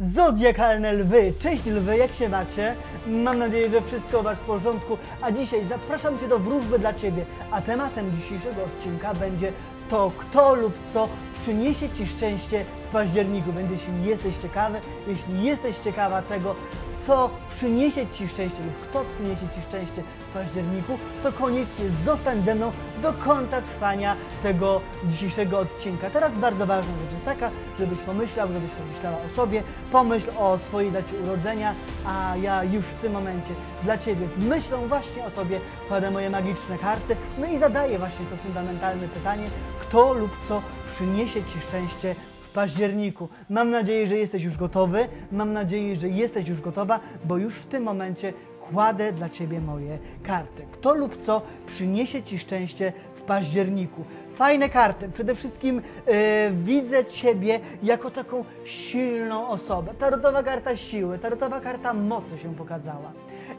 Zodiakalne lwy, cześć lwy, jak się macie? Mam nadzieję, że wszystko u Was w porządku, a dzisiaj zapraszam Cię do wróżby dla Ciebie, a tematem dzisiejszego odcinka będzie to kto lub co przyniesie Ci szczęście w październiku. Więc jeśli jesteś ciekawy, jeśli jesteś ciekawa tego, co przyniesie Ci szczęście lub kto przyniesie Ci szczęście w październiku, to koniecznie zostań ze mną do końca trwania tego dzisiejszego odcinka. Teraz bardzo ważna rzecz jest taka, żebyś pomyślał, żebyś pomyślała o sobie, pomyśl o swojej dacie urodzenia, a ja już w tym momencie dla Ciebie z myślą właśnie o Tobie kładę moje magiczne karty, no i zadaję właśnie to fundamentalne pytanie, kto lub co przyniesie Ci szczęście październiku. Mam nadzieję, że jesteś już gotowy. Mam nadzieję, że jesteś już gotowa, bo już w tym momencie kładę dla Ciebie moje karty. Kto lub co przyniesie Ci szczęście w październiku. Fajne karty. Przede wszystkim e, widzę Ciebie jako taką silną osobę. Tarotowa karta siły, tarotowa karta mocy się pokazała.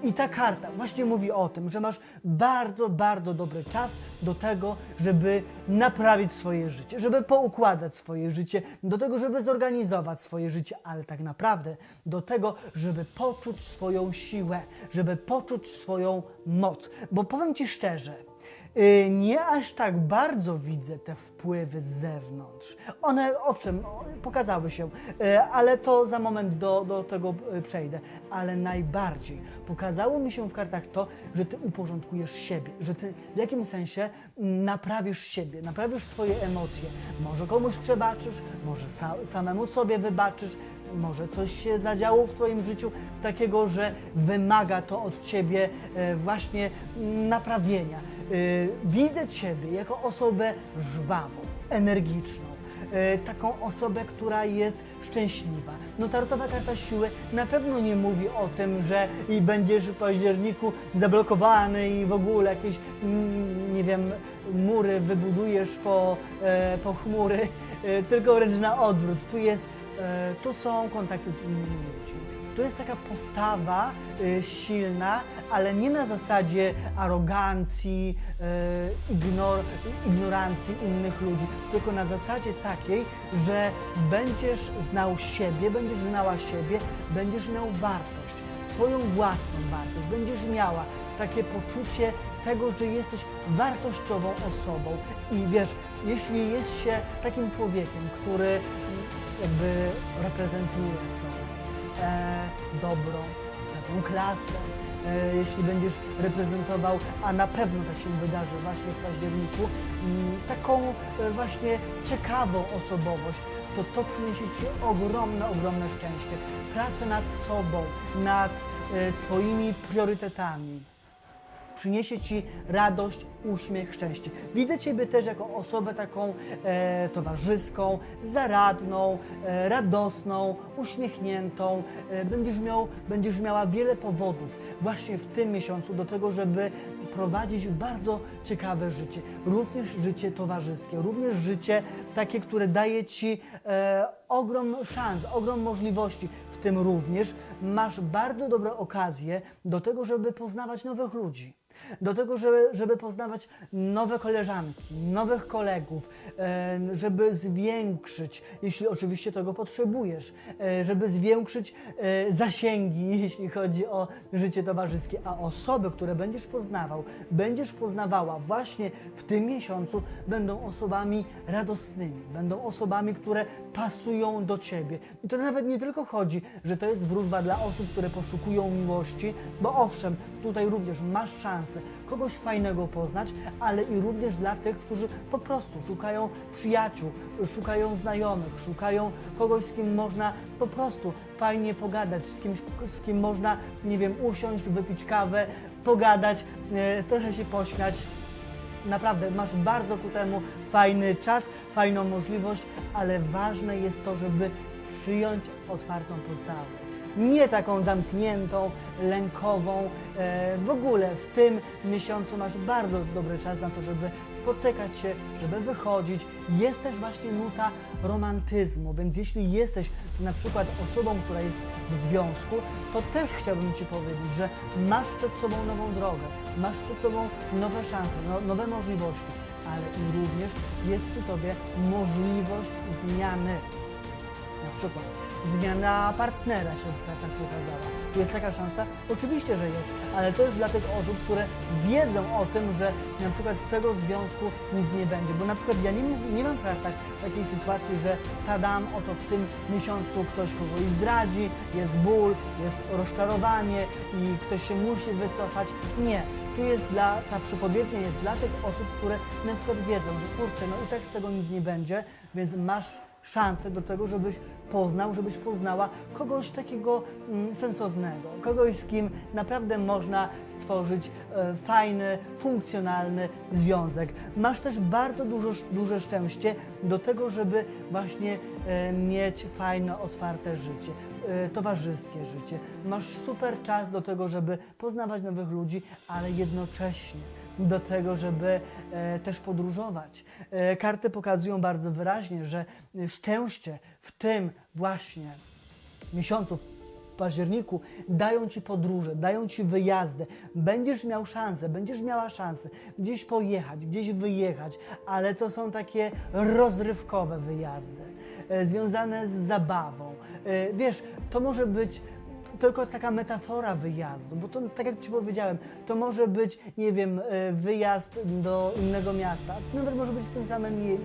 I ta karta właśnie mówi o tym, że masz bardzo, bardzo dobry czas do tego, żeby naprawić swoje życie, żeby poukładać swoje życie, do tego, żeby zorganizować swoje życie, ale tak naprawdę do tego, żeby poczuć swoją siłę, żeby poczuć swoją moc. Bo powiem Ci szczerze, nie aż tak bardzo widzę te wpływy z zewnątrz. One, owszem, pokazały się, y, ale to za moment do, do tego y, przejdę. Ale najbardziej pokazało mi się w kartach to, że ty uporządkujesz siebie, że ty w jakimś sensie mm, naprawisz siebie, naprawisz swoje emocje. Może komuś przebaczysz, może sa samemu sobie wybaczysz, może coś się zadziało w Twoim życiu takiego, że wymaga to od Ciebie właśnie mm, naprawienia. E, Widzę Ciebie jako osobę żwawą, energiczną, e, taką osobę, która jest szczęśliwa. No tarotowa karta siły na pewno nie mówi o tym, że i będziesz w październiku zablokowany i w ogóle jakieś, mm, nie wiem, mury wybudujesz po, e, po chmury, tylko wręcz na odwrót. Tu jest E, tu są kontakty z innymi ludźmi. Tu jest taka postawa e, silna, ale nie na zasadzie arogancji, e, ignor, ignorancji innych ludzi, tylko na zasadzie takiej, że będziesz znał siebie, będziesz znała siebie, będziesz miał wartość, swoją własną wartość, będziesz miała takie poczucie tego, że jesteś wartościową osobą. I wiesz, jeśli jest się takim człowiekiem, który mm, jakby reprezentuje sobie e, dobrą, taką klasę, e, jeśli będziesz reprezentował, a na pewno tak się wydarzy właśnie w październiku, taką e, właśnie ciekawą osobowość, to to przyniesie Ci ogromne, ogromne szczęście. Pracę nad sobą, nad e, swoimi priorytetami przyniesie Ci radość, uśmiech, szczęście. Widzę Ciebie też jako osobę taką e, towarzyską, zaradną, e, radosną, uśmiechniętą. E, będziesz, miał, będziesz miała wiele powodów właśnie w tym miesiącu do tego, żeby prowadzić bardzo ciekawe życie. Również życie towarzyskie, również życie takie, które daje Ci e, ogrom szans, ogrom możliwości. Tym również masz bardzo dobre okazje do tego, żeby poznawać nowych ludzi do tego, żeby, żeby poznawać nowe koleżanki, nowych kolegów, żeby zwiększyć, jeśli oczywiście tego potrzebujesz, e, żeby zwiększyć e, zasięgi, jeśli chodzi o życie towarzyskie, a osoby, które będziesz poznawał, będziesz poznawała właśnie w tym miesiącu, będą osobami radosnymi, będą osobami, które pasują do ciebie. I to nawet nie tylko chodzi, że to jest wróżba dla osób, które poszukują miłości, bo owszem, tutaj również masz szansę kogoś fajnego poznać, ale i również dla tych, którzy po prostu szukają przyjaciół, szukają znajomych, szukają kogoś, z kim można po prostu fajnie pogadać, z kimś, z kim można, nie wiem, usiąść, wypić kawę, pogadać, e, trochę się pośmiać. Naprawdę, masz bardzo ku temu fajny czas, fajną możliwość, ale ważne jest to, żeby przyjąć otwartą postawę nie taką zamkniętą, lękową. E, w ogóle w tym miesiącu masz bardzo dobry czas na to, żeby spotykać się, żeby wychodzić. Jest też właśnie nuta romantyzmu, więc jeśli jesteś na przykład osobą, która jest w związku, to też chciałbym Ci powiedzieć, że masz przed sobą nową drogę, masz przed sobą nowe szanse, no, nowe możliwości, ale i również jest przy Tobie możliwość zmiany. Na przykład zmiana partnera się w kartach pokazała. Jest taka szansa? Oczywiście, że jest, ale to jest dla tych osób, które wiedzą o tym, że na przykład z tego związku nic nie będzie. Bo na przykład ja nie, nie mam w kartach takiej sytuacji, że tadam, oto w tym miesiącu ktoś kogoś zdradzi, jest ból, jest rozczarowanie i ktoś się musi wycofać. Nie. Tu jest dla, ta przepowiednia jest dla tych osób, które na przykład wiedzą, że kurczę, no i tak z tego nic nie będzie, więc masz szansę do tego, żebyś poznał, żebyś poznała kogoś takiego mm, sensownego, kogoś z kim naprawdę można stworzyć e, fajny, funkcjonalny związek. Masz też bardzo dużo, duże szczęście do tego, żeby właśnie e, mieć fajne, otwarte życie, e, towarzyskie życie. Masz super czas do tego, żeby poznawać nowych ludzi, ale jednocześnie do tego, żeby e, też podróżować. E, karty pokazują bardzo wyraźnie, że e, szczęście w tym właśnie miesiącu, w październiku, dają Ci podróże, dają Ci wyjazdy. Będziesz miał szansę, będziesz miała szansę gdzieś pojechać, gdzieś wyjechać, ale to są takie rozrywkowe wyjazdy, związane z zabawą. Wiesz, to może być tylko taka metafora wyjazdu, bo to, tak jak Ci powiedziałem, to może być, nie wiem, e, wyjazd do innego miasta, nawet może być w tym samym mie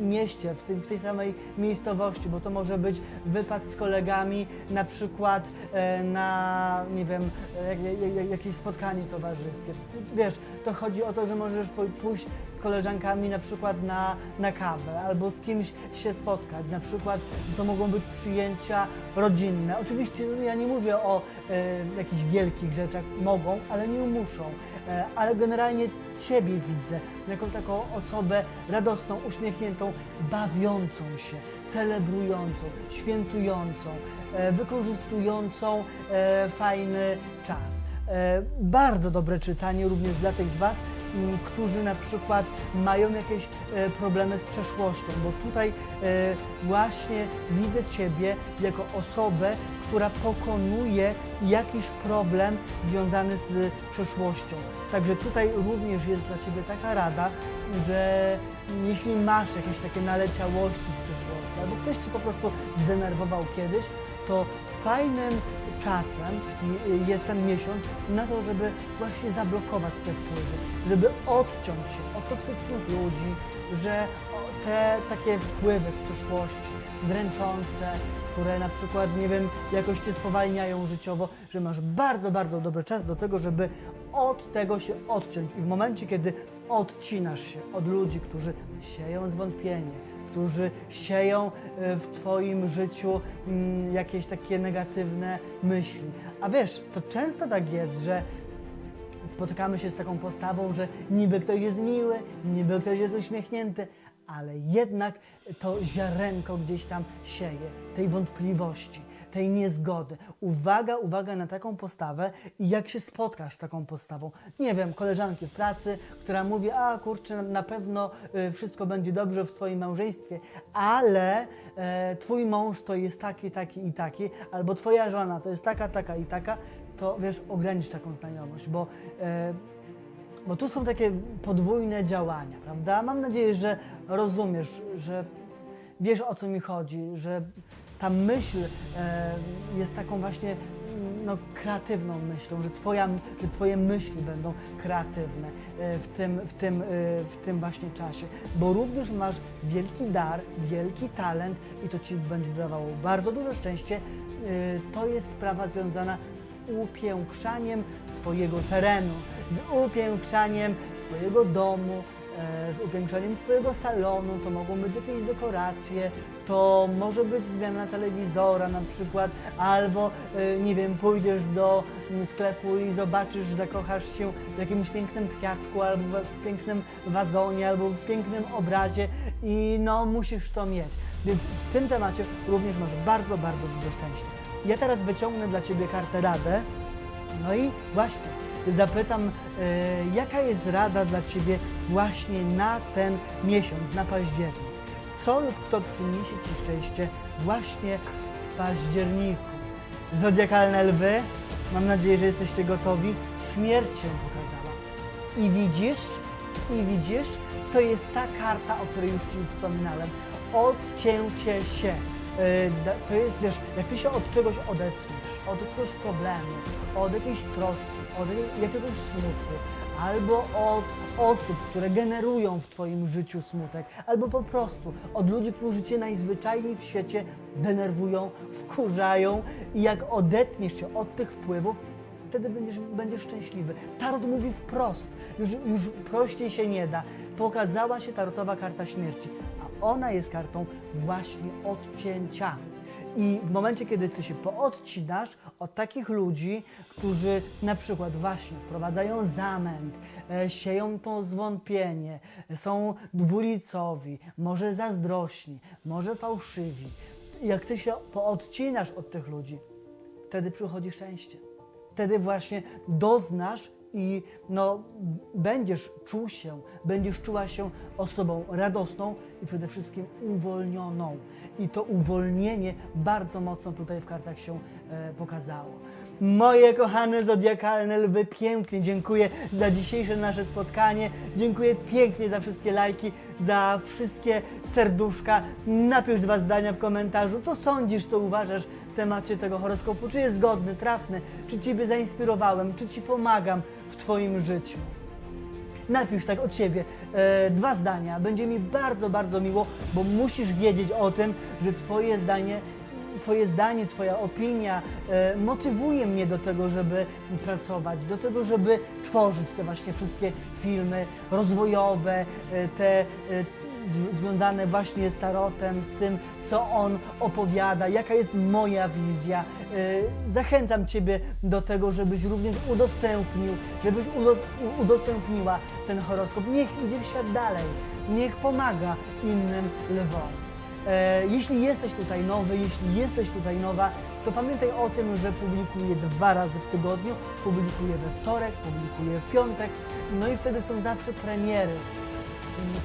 mieście, w, tym, w tej samej miejscowości, bo to może być wypad z kolegami, na przykład e, na, nie wiem, e, jak, jak, jak, jakieś spotkanie towarzyskie. Wiesz, to chodzi o to, że możesz pó- pójść z koleżankami na przykład na, na kawę albo z kimś się spotkać. Na przykład to mogą być przyjęcia rodzinne. Oczywiście no, ja nie mówię o e, jakichś wielkich rzeczach, mogą, ale nie muszą. E, ale generalnie Ciebie widzę jako taką osobę radosną, uśmiechniętą, bawiącą się, celebrującą, świętującą, e, wykorzystującą e, fajny czas. E, Bardzo dobre czytanie również dla tych z Was, którzy na przykład mają jakieś e, problemy z przeszłością, bo tutaj e, właśnie widzę Ciebie jako osobę, która pokonuje jakiś problem związany z przeszłością. Także tutaj również jest dla Ciebie taka rada, że jeśli masz jakieś takie naleciałości z przeszłości, albo ktoś Ci po prostu zdenerwował kiedyś, to fajnym czasem y, jest ten miesiąc na to, żeby właśnie zablokować te wpływy, żeby odciąć się od toksycznych ludzi, że te takie wpływy z przeszłości, dręczące, które na przykład, nie wiem, jakoś Cię spowalniają życiowo, że masz bardzo, bardzo dobry czas do tego, żeby od tego się odciąć. I w momencie, kiedy odcinasz się od ludzi, którzy sieją zwątpienie, którzy sieją e, w Twoim życiu mm, jakieś takie negatywne myśli. A wiesz, to często tak jest, że spotykamy się z taką postawą, że niby ktoś jest miły, niby ktoś jest uśmiechnięty, ale jednak to ziarenko gdzieś tam sieje tej wątpliwości, tej niezgody. Uwaga, uwaga na taką postawę i jak się spotkasz z taką postawą. Nie wiem, koleżanki w pracy, która mówi, a kurczę, na pewno y, wszystko będzie dobrze w Twoim małżeństwie, ale e, Twój mąż to jest taki, taki i taki, albo Twoja żona to jest taka, taka i taka, to wiesz, ogranicz taką znajomość, bo e, bo tu są takie podwójne działania, prawda? Mam nadzieję, że rozumiesz, że wiesz o co mi chodzi, że ta myśl e, jest taką właśnie mm, no, kreatywną myślą, że, twoja, że Twoje myśli będą kreatywne e, w tym, w, tym, e, w tym właśnie czasie, bo również masz wielki dar, wielki talent i to Ci będzie dawało bardzo duże szczęście. To jest sprawa związana z upiększaniem swojego terenu, z upiększaniem swojego domu, z upiększaniem swojego salonu, to mogą być jakieś dekoracje, to może być zmiana telewizora na przykład, albo e, nie wiem, pójdziesz do mm, sklepu i zobaczysz, zakochasz się w jakimś pięknym kwiatku, albo w pięknym wazonie, albo w pięknym obrazie i no musisz to mieć. Więc w tym temacie również masz bardzo, bardzo dużo szczęścia. Ja teraz wyciągnę dla Ciebie kartę radę, no i właśnie zapytam, e, jaka jest rada dla Ciebie właśnie na ten miesiąc, na październik? Co lub kto przyniesie Ci szczęście właśnie w październiku? Zodiakalne lwy, mam nadzieję, że jesteście gotowi. Śmierć się pokazała. I widzisz, i widzisz, to jest ta karta, o której już Ci wspominałem. Odcięcie się. E, To jest, wiesz, jak ty się od czegoś odetniesz, od jakiegoś problemu, od jakiejś troski, od jakiegoś smutku, albo od osób, które generują w Twoim życiu smutek, albo po prostu od ludzi, którzy Cię najzwyczajniej w świecie denerwują, wkurzają i jak odetniesz się od tych wpływów, wtedy będziesz, będziesz szczęśliwy. Tarot mówi wprost, już, już prościej się nie da. Pokazała się tarotowa karta śmierci, a ona jest kartą właśnie odcięcia. I w momencie, kiedy ty się poodcinasz od takich ludzi, którzy na przykład właśnie wprowadzają zamęt, e, sieją to zwątpienie, są dwulicowi, może zazdrośni, może fałszywi. Jak ty się poodcinasz od tych ludzi, wtedy przychodzi szczęście. Wtedy właśnie doznasz i no, będziesz czuł się, będziesz czuła się osobą radosną i przede wszystkim uwolnioną. I to uwolnienie bardzo mocno tutaj w kartach się e, pokazało. Moje kochane zodiakalne lwy, pięknie dziękuję za dzisiejsze nasze spotkanie. Dziękuję pięknie za wszystkie lajki, za wszystkie serduszka. Napisz dwa zdania w komentarzu, co sądzisz, co uważasz w temacie tego horoskopu. Czy jest zgodny, trafny, czy Ciebie zainspirowałem, czy Ci pomagam w Twoim życiu. Napisz tak od siebie e, dwa zdania. Będzie mi bardzo, bardzo miło, bo musisz wiedzieć o tym, że Twoje zdanie, Twoje zdanie, Twoja opinia e, motywuje mnie do tego, żeby pracować, do tego, żeby tworzyć te właśnie wszystkie filmy rozwojowe, e, te e, związane właśnie z tarotem, z tym, co on opowiada, jaka jest moja wizja. E, Zachęcam Ciebie do tego, żebyś również udostępnił, żebyś udostępniła ten horoskop. Niech idzie w świat dalej, niech pomaga innym lwom. E, Jeśli jesteś tutaj nowy, jeśli jesteś tutaj nowa, to pamiętaj o tym, że publikuję dwa razy w tygodniu. Publikuję we wtorek, publikuję w piątek, no i wtedy są zawsze premiery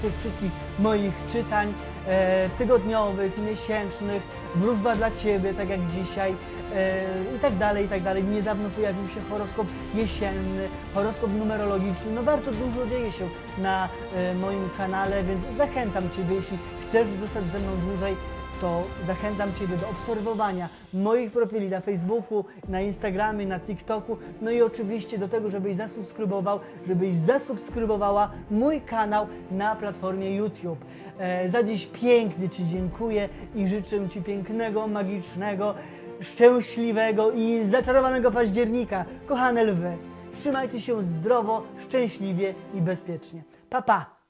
tych wszystkich moich czytań e, tygodniowych, miesięcznych, wróżba dla Ciebie, tak jak dzisiaj e, i tak dalej, i tak dalej. Niedawno pojawił się horoskop jesienny, horoskop numerologiczny. No bardzo dużo dzieje się na e, moim kanale, więc zachęcam Ciebie, jeśli chcesz zostać ze mną dłużej, to zachęcam Ciebie do obserwowania moich profili na Facebooku, na Instagramie, na TikToku, no i oczywiście do tego, żebyś zasubskrybował, żebyś zasubskrybowała mój kanał na platformie YouTube. E, za dziś pięknie Ci dziękuję i życzę Ci pięknego, magicznego, szczęśliwego i zaczarowanego października. Kochane lwy, trzymajcie się zdrowo, szczęśliwie i bezpiecznie. Pa, pa!